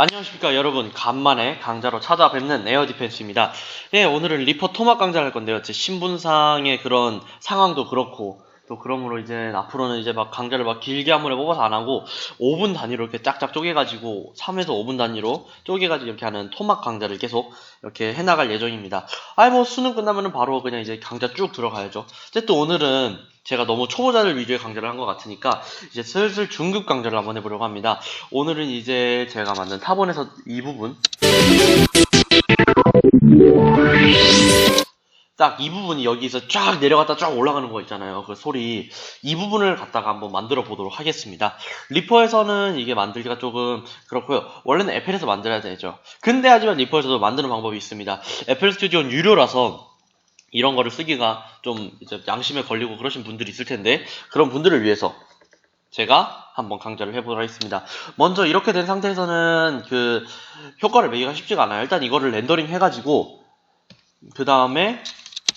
안녕하십니까 여러분. 간만에 강좌로 찾아뵙는 에어 디펜스입니다. 예 오늘은 리퍼 토막 강좌를 할 건데요. 제 신분상의 그런 상황도 그렇고 또 그러므로 이제 앞으로는 이제 막 강좌를 막 길게 한 번에 뽑아서 안 하고 5분 단위로 이렇게 짝짝 쪼개가지고 3에서 5분 단위로 쪼개가지고 이렇게 하는 토막 강좌를 계속 이렇게 해나갈 예정입니다. 아이 뭐 수능 끝나면은 바로 그냥 이제 강좌 쭉 들어가야죠. 어쨌든 오늘은 제가 너무 초보자들 위주의 강좌를 한 것 같으니까 이제 슬슬 중급 강좌를 한번 해보려고 합니다. 오늘은 이제 제가 만든 타본에서 이 부분 딱 이 부분이 여기서 쫙 내려갔다 쫙 올라가는 거 있잖아요. 그 소리. 이 부분을 갖다가 한번 만들어 보도록 하겠습니다. 리퍼에서는 이게 만들기가 조금 그렇고요. 원래는 애플에서 만들어야 되죠. 근데 하지만 리퍼에서도 만드는 방법이 있습니다. 애플 스튜디오는 유료라서 이런 거를 쓰기가 좀 양심에 걸리고 그러신 분들이 있을 텐데 그런 분들을 위해서 제가 한번 강좌를 해보도록 하겠습니다. 먼저 이렇게 된 상태에서는 그 효과를 매기가 쉽지가 않아요. 일단 이거를 렌더링 해가지고 그 다음에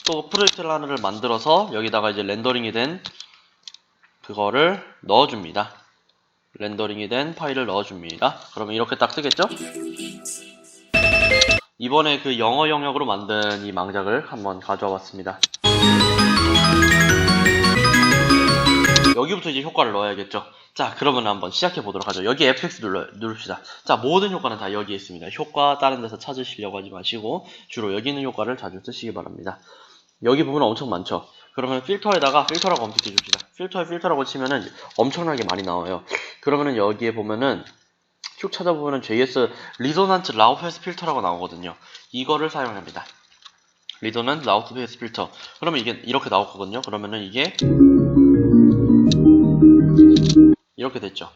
또 프로젝트 라너를 만들어서 여기다가 이제 렌더링이 된 그거를 넣어줍니다. 렌더링이 된 파일을 넣어줍니다. 그러면 이렇게 딱 뜨겠죠? 이번에 그 영어 영역으로 만든 이 망작을 한번 가져와 봤습니다. 여기부터 이제 효과를 넣어야겠죠. 자, 그러면 한번 시작해 보도록 하죠. 여기 FX 눌러, 누릅시다. 자, 모든 효과는 다 여기에 있습니다. 효과 다른 데서 찾으시려고 하지 마시고 주로 여기 있는 효과를 자주 쓰시기 바랍니다. 여기 부분은 엄청 많죠. 그러면 필터에다가 필터라고 검색해 줍시다. 필터에 필터라고 치면은 엄청나게 많이 나와요. 그러면은 여기에 보면은 쭉 찾아보면은 JS 리조넌트 라우페스 필터라고 나오거든요. 이거를 사용합니다. 리조넌트 라우페스 필터. 그러면 이게 이렇게 나오거든요. 그러면은 이게 이렇게 됐죠.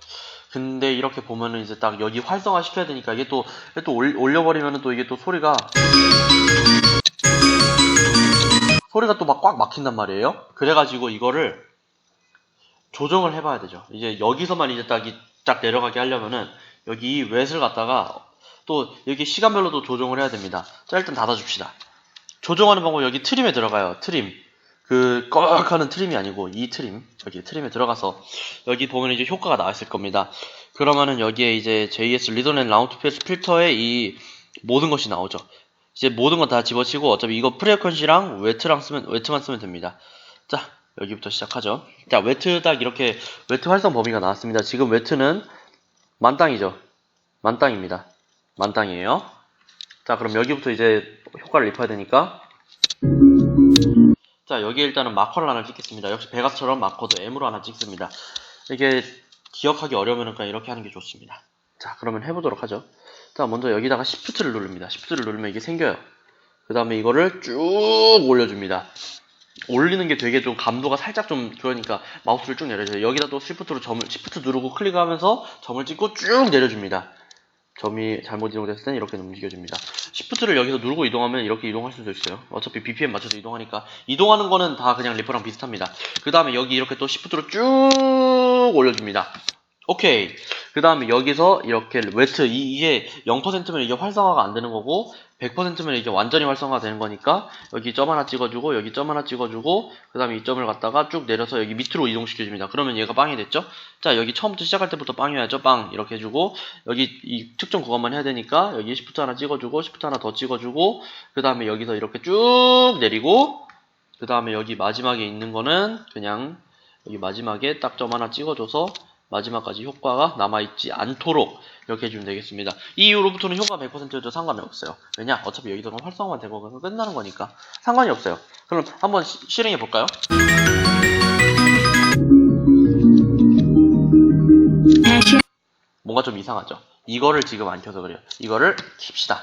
근데 이렇게 보면은 이제 딱 여기 활성화 시켜야 되니까 이게 또, 또 올, 올려버리면은 또 이게 또 소리가 소리가 또 막 꽉 막힌단 말이에요. 그래가지고 이거를 조정을 해봐야 되죠. 이제 여기서만 이제 딱, 이- 딱 내려가게 하려면은 여기 이 웻을 갖다가 또 여기 시간별로도 조정을 해야 됩니다. 자, 일단 닫아줍시다. 조정하는 방법 여기 트림에 들어가요. 트림. 그, 꺽 하는 트림이 아니고 이 트림. 여기 트림에 들어가서 여기 보면 이제 효과가 나왔을 겁니다. 그러면은 여기에 이제 JS 리더넨 라운드 페이스 필터에 이 모든 것이 나오죠. 이제 모든 건 다 집어치고 어차피 이거 프리어컨시랑 웨트랑 쓰면 웨트만 쓰면 됩니다. 자 여기부터 시작하죠. 자 웨트 딱 이렇게 웨트 활성 범위가 나왔습니다. 지금 웨트는 만땅이죠. 만땅입니다. 만땅이에요. 자 그럼 여기부터 이제 효과를 입혀야 되니까 자 여기에 일단은 마커를 하나 찍겠습니다. 역시 베가스처럼 마커도 M으로 하나 찍습니다. 이게 기억하기 어려우면 그냥 이렇게 하는 게 좋습니다. 자 그러면 해보도록 하죠. 자 먼저 여기다가 Shift를 누릅니다. Shift를 누르면 이게 생겨요. 그 다음에 이거를 쭉 올려줍니다. 올리는 게 되게 좀 감도가 살짝 좀 그러니까 마우스를 쭉 내려줘요. 여기다 또 Shift로 점을 Shift 누르고 클릭하면서 점을 찍고 쭉 내려줍니다. 점이 잘못 이동됐을 때는 이렇게 움직여줍니다. Shift를 여기서 누르고 이동하면 이렇게 이동할 수도 있어요. 어차피 BPM 맞춰서 이동하니까 이동하는 거는 다 그냥 리퍼랑 비슷합니다. 그 다음에 여기 이렇게 또 Shift로 쭉 올려줍니다. 오케이. 그 다음에 여기서 이렇게 웨트 이, 게 0%면 이게 활성화가 안 되는 거고 100%면 이게 완전히 활성화가 되는 거니까 여기 점 하나 찍어주고 여기 점 하나 찍어주고 그 다음에 이 점을 갖다가 쭉 내려서 여기 밑으로 이동시켜줍니다. 그러면 얘가 빵이 됐죠? 자 여기 처음부터 시작할 때부터 빵이어야죠. 빵 이렇게 해주고 여기 이 특정 구간만 해야 되니까 여기 시프트 하나 찍어주고 시프트 하나 더 찍어주고 그 다음에 여기서 이렇게 쭉 내리고 그 다음에 여기 마지막에 있는 거는 그냥 여기 마지막에 딱 점 하나 찍어줘서 마지막까지 효과가 남아있지 않도록 이렇게 해주면 되겠습니다. 이 이후로부터는 효과 100%여도 상관이 없어요. 왜냐? 어차피 여기서는 활성화만 되고 끝나는 거니까 상관이 없어요. 그럼 한번 시- 실행해 볼까요? 뭔가 좀 이상하죠? 이거를 지금 안 켜서 그래요. 이거를 킵시다.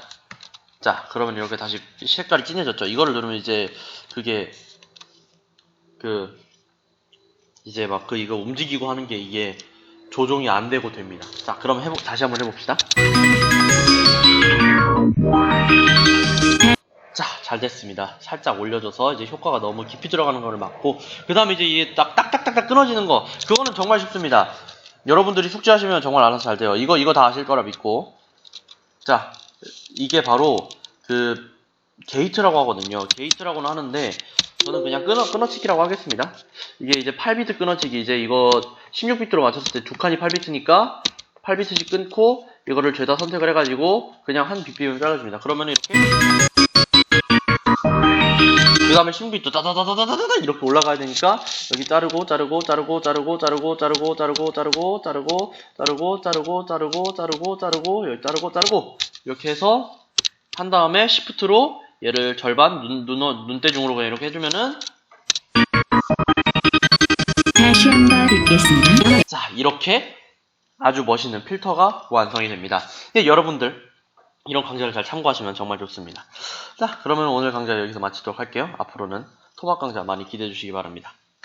자, 그러면 이렇게 다시 색깔이 진해졌죠? 이거를 누르면 이제 그게 그 이제 막 그 이거 움직이고 하는 게 이게 조종이 안 되고 됩니다. 자, 그럼 해보 다시 한번 해봅시다. 자, 잘 됐습니다. 살짝 올려줘서 이제 효과가 너무 깊이 들어가는 거를 막고 그 다음에 이제 이게 딱 딱 딱딱 끊어지는 거 그거는 정말 쉽습니다. 여러분들이 숙지하시면 정말 알아서 잘 돼요. 이거 이거 다 아실 거라 믿고 자, 이게 바로 그 게이트라고 하거든요. 게이트라고는 하는데 저는 그냥 끊어 끊어치기라고 하겠습니다. 이게 이제 8비트 끊어치기 이제 이거 16비트로 맞췄을 때 두 칸이 8비트니까 8비트씩 끊고 이거를 죄다 선택을 해가지고 그냥 한 BPM 잘라줍니다. 그러면 이렇게 그 다음에 신비도 따다다다다다다 이렇게 올라가야 되니까 여기 자르고 자르고 자르고 자르고 자르고 자르고 자르고 자르고 자르고 자르고 자르고 자르고 자르고 자르고 여기 자르고 자르고 이렇게 해서 한 다음에 시프트로 얘를 절반 눈, 눈, 눈대중으로 그냥 이렇게 해주면은 다시 한 번 듣겠습니다. 자 이렇게 아주 멋있는 필터가 완성이 됩니다. 예, 여러분들 이런 강좌를 잘 참고하시면 정말 좋습니다. 자 그러면 오늘 강좌 여기서 마치도록 할게요. 앞으로는 토막 강좌 많이 기대해 주시기 바랍니다.